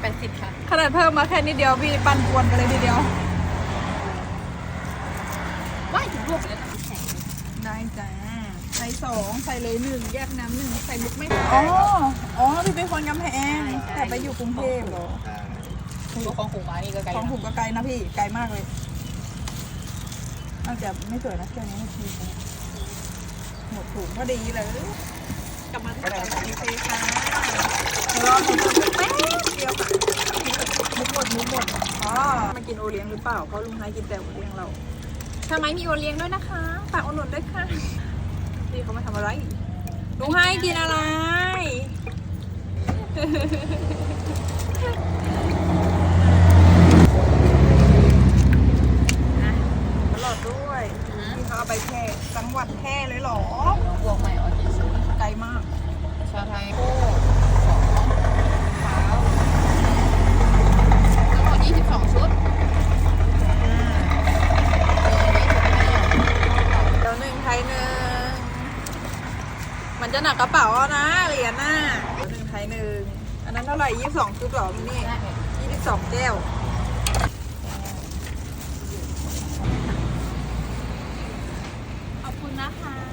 แปดสิบค่ะ ขนาดเพิ่มมาแค่นิดเดียวพี่ปั่นปวนไปเลยทีเดียวว่ายถึงรวบเลยนะแข็งได้จ้าใส่สองใส่เลยหนึ่งแยกน้ำหนึ่งใส่มุกไม่อ๋อ อ๋อพี่เป็นคนกำแพงแต่ไปอยู่กรุงเทพเหรอตัวของหูมานี่ก็ไกลของผมก็ไกลนะพี่ไกลมากเลยอาจจะไม่สวยนะแค่นี้ไม่ทีหมดถุงพอดีเลยกลับมาโอเคค่ะรอหมูแป๊บเดียวค่ะมุกหมดมุกหมดอ๋อ มากินโอเลี้ยงหรือเปล่า เพราะลุงไฮกินแต่โอเลี้ยงเราทำไมมีโอเลี้ยงด้วยนะคะฝากอุดหนุนด้วยค่ะพี่เขามาทำอะไร ลุงไฮกินอะไรตลอดด้วยพี่เขาเอาไปแค่จังหวัดแพร่เลยเหรอ จะหนักกระเป๋าเอานะเหรียญน่ะหนึ่งไทยหนึ่งอันนั้นเท่าไหร่ยี่สิบสองชุดหรอมินี่ยี่สิบสองแก้วขอบคุณนะคะ